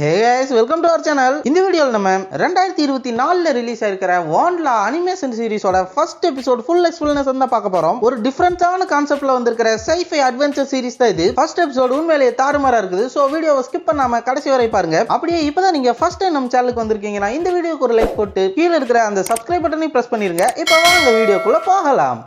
Hey guys welcome to our channel இந்த வீடியோவில் நம்ம ரெண்டாயிரத்தி இருபத்தி நாலில் ரிலீஸ் ஆயிருக்கிற வான்லா அனிமேஷன் சீரிஸோட ஃபர்ஸ்ட் எபிசோட் ஃபுல் எக்ஸ்பிளனஸ் தான் பார்க்க போகிறோம் ஒரு டிஃப்ரெண்டான கான்செப்ட்ல வந்திருக்கிற சைஃபை அட்வென்ச்சர் சீரிஸ் தான் இது. ஃபர்ஸ்ட் எபிசோட் உண்மையிலேயே தாறுமாறா இருக்குது. ஸோ வீடியோவை ஸ்கிப் பண்ணாம கடைசி வரை பாருங்க. அப்படியே இப்பதான் நீங்க ஃபர்ஸ்ட் டைம் நம்ம சேனலுக்கு வந்திருக்கீங்கன்னா இந்த வீடியோக்கு ஒரு லைக் போட்டு கீழே இருக்கிற அந்த சப்ஸ்கிரைப் பட்டனையும் பிரஸ் பண்ணிருங்க. இப்போ வாங்க வீடியோக்குள்ள போகலாம்.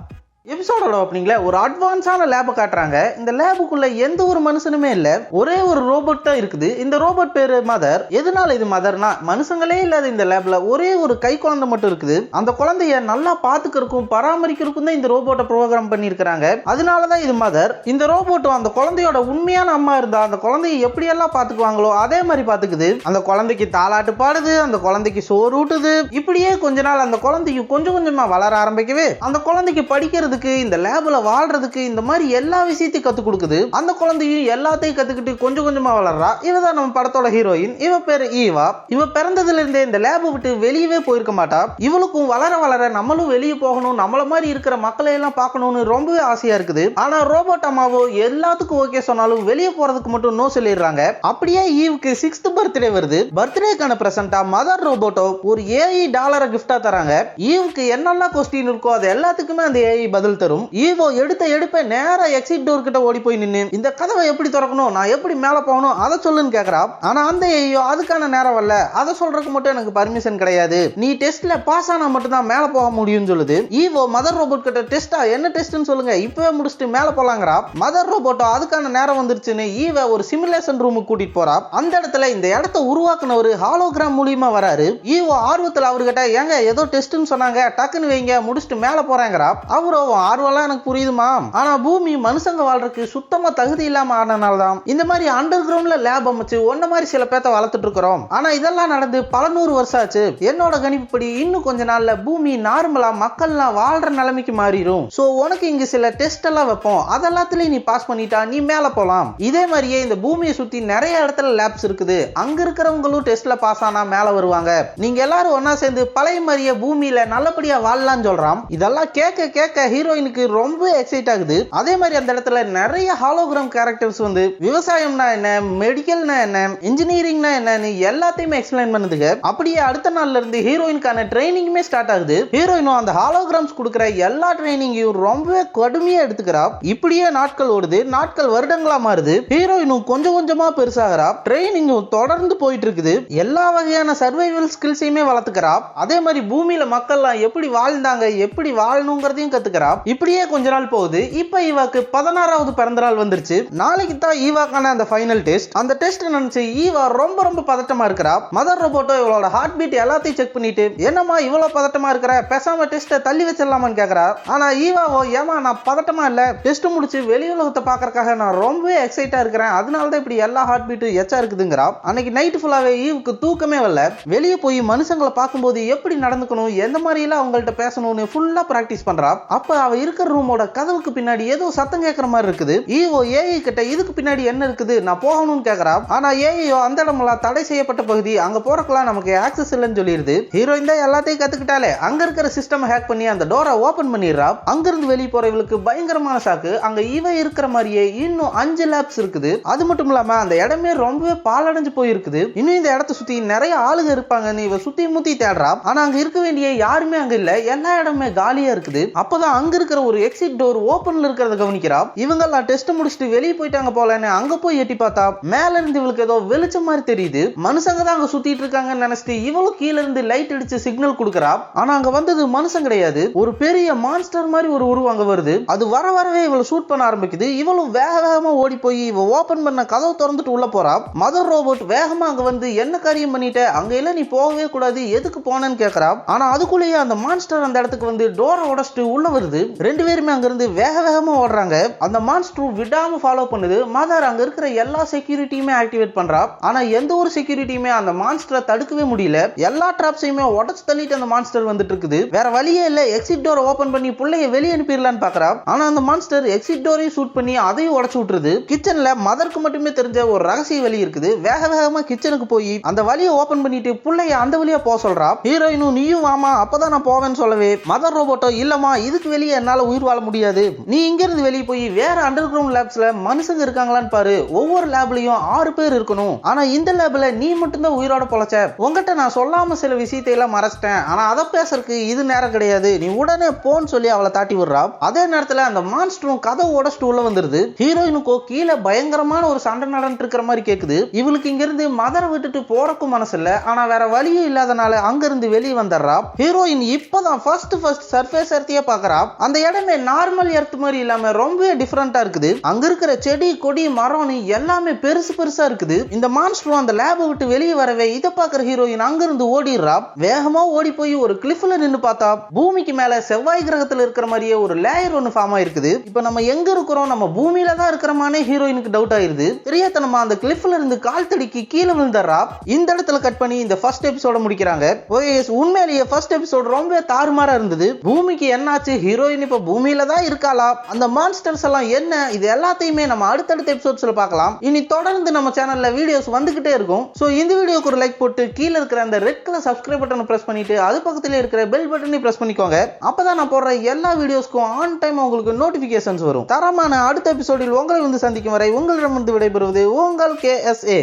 எபிசோடோட ஓப்பனிங்கில் ஒரு அட்வான்ஸான லேபை காட்டுறாங்க. இந்த லேபுக்குள்ள எந்த ஒரு மனுஷனுமே இல்லை. ஒரே ஒரு ரோபோட் தான் இருக்குது. இந்த ரோபோட் பேர் மதர் எதனால இது மதர்னா மனுஷங்களே இல்லாத இந்த லேப்ல ஒரே ஒரு கை குழந்தை மட்டும் இருக்குது. அந்த குழந்தைய நல்லா பாத்துக்கிறதுக்கும் பராமரிக்கிறதுக்கும் தான் இந்த ரோபோட்டை ப்ரோக்ராம் பண்ணியிருக்கிறாங்க. அதனால தான் இது மதர் இந்த ரோபோட்டும் அந்த குழந்தையோட உண்மையான அம்மா இருந்தா அந்த குழந்தைய எப்படியெல்லாம் பார்த்துக்குவாங்களோ அதே மாதிரி பார்த்துக்குது. அந்த குழந்தைக்கு தாளாட்டு பாடுது அந்த குழந்தைக்கு சோறு ஊட்டுது. இப்படியே கொஞ்ச நாள் அந்த குழந்தைக்கு கொஞ்சம் கொஞ்சமாக வளர ஆரம்பிக்கவே அந்த குழந்தைக்கு படிக்கிறது படிக்கிறதுக்கு இந்த லேபில் வாழ்றதுக்கு இந்த மாதிரி எல்லா விஷயத்தையும் கற்றுக் கொடுக்குது. அந்த குழந்தையும் எல்லாத்தையும் கற்றுக்கிட்டு கொஞ்சம் கொஞ்சமாக வளர்றா. இவ தான் நம்ம படத்தோட ஹீரோயின் இவ பேர் ஈவா. இவ பிறந்ததுல இருந்தே இந்த லேபை விட்டு வெளியவே போயிருக்க மாட்டா. இவளுக்கும் வளர வளர நம்மளும் வெளியே போகணும் நம்மள மாதிரி இருக்கிற மக்களை எல்லாம் பார்க்கணும்னு ரொம்பவே ஆசையாக இருக்குது. ஆனால் ரோபோட் அம்மாவோ எல்லாத்துக்கும் ஓகே சொன்னாலும் வெளியே போகிறதுக்கு மட்டும் நோ சொல்லிடுறாங்க. அப்படியே ஈவுக்கு சிக்ஸ்த் பர்த்டே வருது. பர்த்டேக்கான பிரசண்டா மதர் ரோபோட்டோ ஒரு ஏஐ டாலரை கிஃப்டா தராங்க. ஈவுக்கு என்னெல்லாம் கொஸ்டின் இருக்கோ அது எல்லாத்துக்குமே அந்த ஏஐ பதில் தரும். ஈவோ எடுத்த எடுப்ப நேரா எக்ஸிட் டோர் கிட்ட ஓடி போய் நின்று இந்த கதவை எப்படி திறக்கணும் நான் எப்படி மேல போகணும் அதை சொல்லுன்னு கேக்குறா. ஆனா அந்த ஐயோ அதுக்கான நேரம் வரல. அதை சொல்றதுக்கு மட்டும் எனக்கு பர்மிஷன் கிடையாது. நீ டெஸ்ட்ல பாஸ் ஆனா மட்டும் தான் மேல போக முடியும்னு சொல்லுது. ஈவோ மதர் ரோபோட் கிட்ட டெஸ்டா என்ன டெஸ்ட்னு சொல்லுங்க. இப்பவே முடிச்சுட்டு மேல போலாங்கிறா. மதர் ரோபோட்டோ அதுக்கான நேரம் வந்துருச்சுன்னு ஈவ ஒரு சிமுலேஷன் ரூமுக்கு கூட்டிட்டு போறா. அந்த இடத்துல இந்த இடத்த உருவாக்குனவர் ஹாலோகிராம் மூலியமா வராரு. ஈவோ ஆர்வத்தில் அவர்கிட்ட ஏங்க ஏதோ டெஸ்ட்னு சொன்னாங்க. டக்குன்னு வைங்க முடிச்சுட்டு மேல போறாங்கிறா. அவரோ "உன் ஆர்வம்லாம் எனக்கு புரியுதுமா. ஆனா பூமி மனுஷங்க வாழ்றதுக்கு சுத்தமா தகுதி இல்லாம ஆனனால தான் இந்த மாதிரி அண்டர் கிரவுண்ட்ல லேப் அமைச்சு ஒன்ன மாதிரி சில பேர்த்த வளர்த்துட்டு இருக்கிறோம். ஆனா இதெல்லாம் நடந்து பல நூறு வருஷம் ஆச்சு. என்னோட கணிப்புப்படி இன்னும் கொஞ்ச நாள்ல பூமி நார்மலா மக்கள்லாம் வாழ்ற நிலைமைக்கு மாறிடும் சோ உனக்கு இங்க சில டெஸ்ட் எல்லாம் வைப்போம். அதெல்லாத்துலயும் நீ பாஸ் பண்ணிட்டா நீ மேல போலாம். இதே மாதிரியே இந்த பூமியை சுத்தி நிறைய இடத்துல லேப்ஸ் இருக்குது. அங்க இருக்கிறவங்களும் டெஸ்ட்ல பாஸ் ஆனா மேல வருவாங்க. நீங்க எல்லாரும் ஒன்னா சேர்ந்து பழைய மாதிரியே பூமியில நல்லபடியா வாழலாம்னு சொல்றான். இதெல்லாம் கேட்க கேட்க ஹீரோயினுக்கு ரொம்ப எக்ஸைட் ஆகுது. அதே மாதிரி அந்த இடத்துல நிறைய ஹாலோகிராம் கேரக்டர்ஸ் வந்து விவசாயம்னா என்ன மெடிக்கல்னா என்ன இன்ஜினியரிங்னா என்னன்னு எல்லாத்தையுமே எக்ஸ்பிளைன் பண்ணுதுங்க. அப்படியே அடுத்த நாள்ல இருந்து ஹீரோயினுக்கான ட்ரைனிங்குமே ஸ்டார்ட் ஆகுது. ஹீரோயினும் அந்த ஹாலோகிராம்ஸ் கொடுக்குற எல்லா ட்ரைனிங்கையும் ரொம்பவே கடுமையா எடுத்துக்கிறா. இப்படியே நாட்கள் ஓடுது. நாட்கள் வருடங்களா மாறுது. ஹீரோயினும் கொஞ்சம் கொஞ்சமா பெருசாகிறா. ட்ரைனிங்கும் தொடர்ந்து போயிட்டு இருக்குது எல்லா வகையான சர்வைவல் ஸ்கில்ஸையுமே வளர்த்துக்கிறா. அதே மாதிரி பூமியில மக்கள்லாம் எப்படி வாழ்ந்தாங்க எப்படி வாழணுங்கிறதையும் கத்துக்கிறா. இப்படியே கொஞ்ச நாள் போகுது. இப்ப ஈவாக்கு பதினாறாவது பிறந்த நாள் வந்துருச்சு. நாளைக்கு தான் ஈவாக்கான அந்த ஃபைனல் டெஸ்ட் அந்த டெஸ்ட் நினைச்சு ஈவா ரொம்ப ரொம்ப பதட்டமா இருக்கிறா. மதர் ரோபோட்டோ இவளோட ஹார்ட் பீட் எல்லாத்தையும் செக் பண்ணிட்டு என்னம்மா இவ்வளவு பதட்டமா இருக்கிற? பேசாம டெஸ்ட்டை தள்ளி வச்சிடலாமான்னு கேக்குறா. ஆனா ஈவாவோ ஏமா நான் பதட்டமா இல்ல. டெஸ்ட் முடிச்சு வெளி உலகத்தை பாக்குறதுக்காக நான் ரொம்பவே எக்ஸைட்டா இருக்கிறேன். அதனால தான் இப்படி எல்லா ஹார்ட் பீட்டும் எச்சா இருக்குதுங்கிறா. அன்னைக்கு நைட் ஃபுல்லாவே ஈவுக்கு தூக்கமே வரல. வெளியே போய் மனுஷங்களை பார்க்கும்போது எப்படி நடந்துக்கணும் எந்த மாதிரி எல்லாம் அவங்கள்ட்ட பேசணும்னு ஃபுல்லா பிராக்டிஸ் பண்றா. அப்ப அவள் இருக்கிற ரூமோட கதவுக்கு பின்னாடி ஏதோ சத்தம் கேட்குற மாதிரி இருக்குது. ஈவோ ஏஐ கிட்ட இதுக்கு பின்னாடி என்ன இருக்குது? நான் போகணும்னு கேட்குறா ஆனால் ஏஐயோ அந்த இடமெல்லாம் தடை செய்யப்பட்ட பகுதி. அங்கே போறக்கெல்லாம் நமக்கு ஆக்சஸ் இல்லைன்னு சொல்லிடுது. ஹீரோயின் தான் எல்லாத்தையும் கற்றுக்கிட்டாலே அங்கே இருக்கிற சிஸ்டம் ஹேக் பண்ணி அந்த டோரை ஓப்பன் பண்ணிடுறா. அங்கிருந்து வெளியே போற இவளுக்கு பயங்கரமான ஷாக்கு அங்கே இவ இருக்கிற மாதிரியே இன்னும் அஞ்சு லேப்ஸ் இருக்குது. அது மட்டும் இல்லாமல் அந்த இடமே ரொம்பவே பாலடைஞ்சு போயிருக்குது. இன்னும் இந்த இடத்த சுற்றி நிறைய ஆளுங்க இருப்பாங்கன்னு இவ சுற்றி முத்தி தேடுறா. ஆனால் அங்கே இருக்க வேண்டிய யாருமே அங்கே இல்லை. எல்லா இடமே காலியாக இருக்குது. அப்போதான் அங்க இருக்கிற ஒரு எக்ஸிட் டோர் ஓபன்ல இருக்கிறத கவனிக்கிறா. இவங்க எல்லாம் டெஸ்ட் முடிச்சுட்டு வெளியே போயிட்டாங்க போலன்னு அங்க போய் எட்டி பார்த்தா மேல இருந்து இவளுக்கு ஏதோ வெளிச்சம் மாதிரி தெரியுது. மனுஷங்க தான் அங்க சுத்திட்டு இருக்காங்கன்னு நினைச்சிட்டு இவளும் கீழ இருந்து லைட் அடிச்சு சிக்னல் கொடுக்கறா. ஆனா அங்க வந்தது மனுஷன் கிடையாது. ஒரு பெரிய மான்ஸ்டர் மாதிரி ஒரு உருவம் அங்க வருது. அது வர வரவே இவளை ஷூட் பண்ண ஆரம்பிக்குது. இவளும் வேக வேகமா ஓடி போய் இவ ஓபன் பண்ண கதவு திறந்துட்டு உள்ள போறா. மதர் ரோபோட் வேகமா அங்க வந்து என்ன காரியம் பண்ணிட்ட? அங்க எல்லாம் நீ போகவே கூடாது. எதுக்கு போனேன்னு கேக்குறா. ஆனா அதுக்குள்ளேயே அந்த மான்ஸ்டர் அந்த இடத்துக்கு வந்து டோரை உடைச்சிட்டு உள்ள வருது. ரெண்டு பேருமே அங்கிருந்து வேக வேகமா ஓடுறாங்க. அந்த மான்ஸ்டர் விடாம ஃபாலோ பண்ணுது. மதர் அங்க இருக்கிற எல்லா செக்யூரிட்டியுமே ஆக்டிவேட் பண்றா. ஆனா எந்த ஒரு செக்யூரிட்டியுமே அந்த மான்ஸ்டரை தடுக்கவே முடியல. எல்லா டிராப்ஸையுமே உடச்சு தள்ளிட்டு அந்த மான்ஸ்டர் வந்துட்டு இருக்குது. வேற வழியே இல்ல. எக்ஸிட் டோரை ஓபன் பண்ணி புள்ளைய வெளியே அனுப்பிடலான்னு பாக்குறா. ஆனா அந்த மான்ஸ்டர் எக்ஸிட் டோரையும் ஷூட் பண்ணி அதையும் உடச்சு விட்டுருது. கிச்சன்ல மதருக்கு மட்டுமே தெரிஞ்ச ஒரு ரகசிய வழி இருக்குது. வேக வேகமா கிச்சனுக்கு போய் அந்த வழியை ஓபன் பண்ணிட்டு பிள்ளைய அந்த வழியா போக சொல்றா. ஹீரோயினும் நீயும் வாமா அப்பதான் நான் போவேன்னு சொல்லவே. மதர் ரோபோட்டோ இல்லமா இதுக்கு வெளியே வெளியே என்னால் உயிர் வாழ முடியாது. நீ இங்கேருந்து வெளியே போய் வேற அண்டர் கிரவுண்ட் லேப்ஸ்ல மனுஷங்க இருக்காங்களான்னு பாரு. ஒவ்வொரு லேப்லயும் ஆறு பேர் இருக்கணும். ஆனா இந்த லேப்ல நீ மட்டும்தான் உயிரோட பொழைச்ச. உங்ககிட்ட நான் சொல்லாம சில விஷயத்தை எல்லாம் மறைச்சிட்டேன். ஆனா அதை பேசுறதுக்கு இது நேரம் கிடையாது. நீ உடனே போன்னு சொல்லி அவளை தாட்டி விடுறா. அதே நேரத்துல அந்த மான்ஸ்டரும் கதை உடச்சிட்டு உள்ள வந்துருது. ஹீரோயினுக்கோ கீழே பயங்கரமான ஒரு சண்டை நடந்துட்டு இருக்கிற மாதிரி கேக்குது. இவளுக்கு இங்கேருந்து மதரை விட்டுட்டு போறக்கும் மனசு இல்ல. ஆனா வேற வழியும் இல்லாதனால அங்க இருந்து வெளியே வந்துடுறா. ஹீரோயின் இப்பதான் ஃபர்ஸ்ட் ஃபர்ஸ்ட் சர்ஃபேஸ் எர்த்தியே பாக்குறா. அந்த இடமே நார்மல் எர்த் மாதிரி இல்லாம ரொம்பவே டிஃப்ரெண்டா இருக்குது. அங்க இருக்கிற செடி கொடி மரம்னு எல்லாமே பெருசு பெருசா இருக்குது. இந்த மான்ஸ்டரும் அந்த லேபை விட்டு வெளியே வரவே இதை பாக்குற ஹீரோயின் அங்க இருந்து ஓடிடுறா. வேகமா ஓடி போய் ஒரு கிளிஃப்ல நின்னு பார்த்தா பூமிக்கு மேல செவ்வாய் கிரகத்துல இருக்கிற மாதிரியே ஒரு லேயர் ஒன்னு ஃபார்ம் ஆயிருக்குது. இப்ப நம்ம எங்க இருக்கிறோம்? நம்ம பூமியில தான் இருக்கிறமானே ஹீரோயினுக்கு டவுட் ஆயிருது. தெரியாதனமா அந்த கிளிஃப்ல இருந்து கால் தடிக்கு கீழே விழுந்துடுறா. இந்த இடத்துல கட் பண்ணி இந்த ஃபர்ஸ்ட் எபிசோட முடிக்கிறாங்க. ஓகே உண்மையிலேயே ஃபர்ஸ்ட் எபிசோட் ரொம்ப தாறுமாறா இருந்தது. பூமிக்கு என்னாச்சு? ஹீரோ ஹீரோயின் இப்போ பூமியில தான் இருக்காளா? அந்த மான்ஸ்டர்ஸ் எல்லாம் என்ன? இது எல்லாத்தையுமே நம்ம அடுத்தடுத்த எபிசோட்ஸ்ல பார்க்கலாம். இனி தொடர்ந்து நம்ம சேனல்ல வீடியோஸ் வந்துகிட்டே இருக்கும். ஸோ இந்த வீடியோக்கு ஒரு லைக் போட்டு கீழே இருக்கிற அந்த ரெட் கலர் சப்ஸ்கிரைப் பட்டனை பிரஸ் பண்ணிட்டு அது பக்கத்துல இருக்கிற பெல் பட்டனையும் பிரஸ் பண்ணிக்கோங்க. அப்பதான் நான் போடுற எல்லா வீடியோஸ்க்கும் ஆன் டைம் உங்களுக்கு நோட்டிபிகேஷன்ஸ் வரும். தரமான அடுத்த எபிசோடில் உங்களை வந்து சந்திக்கும் வரை உங்களிடமிருந்து விடைபெறுவது உங்கள் கே எஸ் ஏ